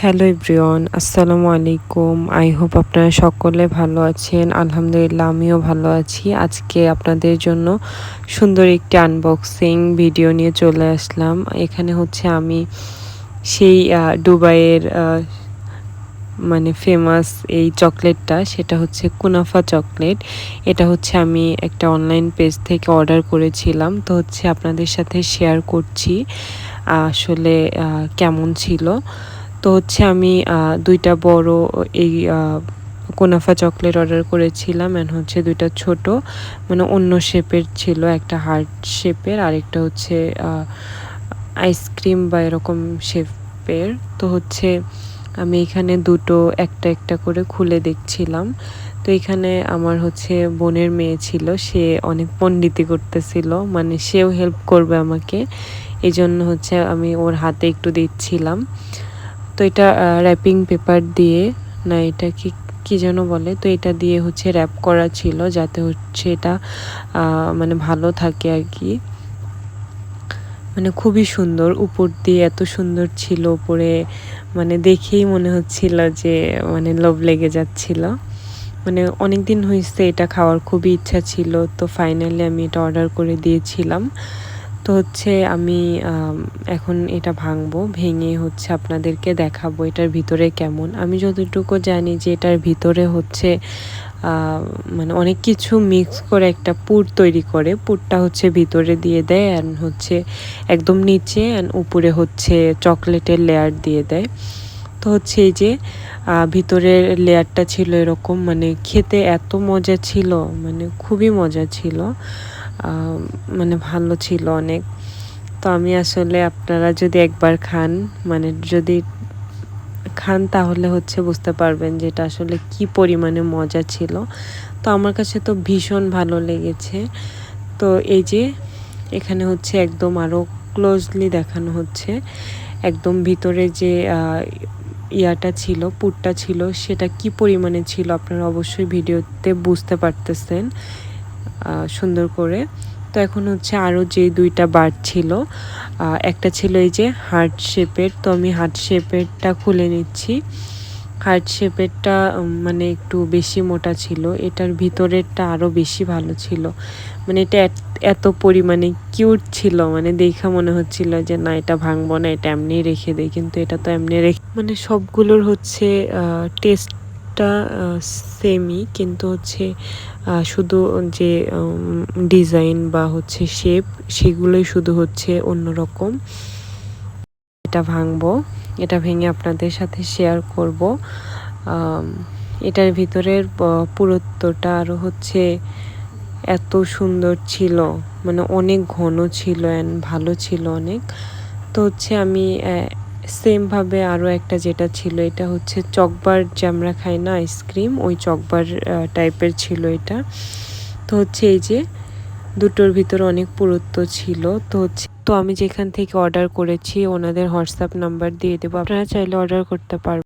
Hello everyone আসসালামু আলাইকুম I hope আপনারা সকলে ভালো আছেন। আলহামদুলিল্লাহ, আমিও ভালো আছি। আজকে আপনাদের জন্য সুন্দর একটি আনবক্সিং ভিডিও নিয়ে চলে আসলাম। এখানে হচ্ছে আমি সেই দুবাইয়ের মানে ফেমাস এই চকলেটটা, সেটা হচ্ছে কুনাফা চকলেট। এটা হচ্ছে আমি একটা অনলাইন পেজ থেকে অর্ডার করেছিলাম। তো হচ্ছে আপনাদের সাথে শেয়ার করছি আসলে কেমন ছিল। তো হচ্ছে আমি দুইটা বড় এই কোনাফা চকলেট অর্ডার করেছিলাম অ্যান্ড হচ্ছে দুইটা ছোট। মানে অন্য শেপের ছিল, একটা হার্ট শেপের আরেকটা হচ্ছে আইসক্রিম বা এরকম শেপের। তো হচ্ছে আমি এখানে দুটো একটা একটা করে খুলে দেখছিলাম। তো এখানে আমার হচ্ছে বোনের মেয়ে ছিল, সে অনেক পণ্ডিতি করতেছিল মানে সেও হেল্প করবে আমাকে। এই জন্য হচ্ছে আমি ওর হাতে একটু দিচ্ছিলাম। তো এটা র্যাপিং পেপার দিয়ে, না এটা কি কি যেন বলে, তো এটা দিয়ে হচ্ছে র্যাপ করা ছিল যাতে হচ্ছে এটা মানে ভালো থাকে আর কি। মানে খুবই সুন্দর, উপর দিয়ে এত সুন্দর ছিল, উপরে মানে দেখেই মনে হচ্ছিল যে মানে লোভ লেগে যাচ্ছিল। মানে অনেক দিন হয়েছে এটা খাওয়ার, খুবই ইচ্ছা ছিল, তো ফাইনালি আমি এটা অর্ডার করে দিয়েছিলাম। তো হচ্ছে আমি এখন এটা ভাঙবো, ভেঙে হচ্ছে আপনাদেরকে দেখাবো এটার ভিতরে কেমন। আমি যতটুকু জানি যে এটার ভিতরে হচ্ছে মানে অনেক কিছু মিক্স করে একটা পুর তৈরি করে, পুরটা হচ্ছে ভিতরে দিয়ে দেয় অ্যান্ড হচ্ছে একদম নিচে অ্যান্ড উপরে হচ্ছে চকলেটের লেয়ার দিয়ে দেয়। তো হচ্ছে এই যে ভিতরের লেয়ারটা ছিল এরকম মানে খেতে এত মজা ছিল মানে খুবই মজা ছিল। মানে ভালো ছিল অনেক। তো আমি আসলে আপনারা যদি একবার খান মানে যদি খান তাহলে হচ্ছে বুঝতে পারবেন যে এটা আসলে কি পরিমাণে মজা ছিল। তো আমার কাছে তো ভীষণ ভালো লেগেছে। তো এই যে এখানে হচ্ছে একদম আরও ক্লোজলি দেখানো হচ্ছে, একদম ভিতরে যে ইয়াটা ছিল পুরটা ছিল, সেটা কি পরিমাণে ছিল আপনারা অবশ্যই ভিডিওতে বুঝতে পারতেছেন। সুন্দর করে। তো এখন হচ্ছে আরও যে দুইটা বার ছিল একটা ছিল এই যে হার্ট শেপের তো আমি হার্ট শেপেরটা খুলে নিচ্ছি। হার্ট শেপেরটা মানে একটু বেশি মোটা ছিল, এটার ভিতরেরটা আরও বেশি ভালো ছিল। মানে এটা এত পরিমাণে কিউট ছিল মানে দেখা মনে হচ্ছিল যে না, এটা ভাঙবো না, এটা এমনি রেখে দেয় কিন্তু এটা তো এমনি রেখে মানে সবগুলোর হচ্ছে টেস্ট একটা সেমই কিন্তু হচ্ছে শুধু যে ডিজাইন বা হচ্ছে শেপ সেগুলোই শুধু হচ্ছে অন্যরকম। এটা ভাঙবো, এটা ভেঙে আপনাদের সাথে শেয়ার করব। এটার ভিতরের পুরুত্বটা আরও হচ্ছে এত সুন্দর ছিল মানে অনেক ঘন ছিল অ্যান্ড ভালো ছিল অনেক। তো হচ্ছে আমি সেমভাবে আরও একটা যেটা ছিল, এটা হচ্ছে চকবার যে আমরা খাই না আইসক্রিম ওই চকবার টাইপের ছিল এটা। তো হচ্ছে এই যে দুটোর ভিতর অনেক পুরুত্ব ছিল, তো হচ্ছে তো আমি যেখান থেকে অর্ডার করেছি, ওনাদের হোয়াটসঅ্যাপ নাম্বার দিয়ে দেবো। আপনারা চাইলে অর্ডার করতে পারবেন।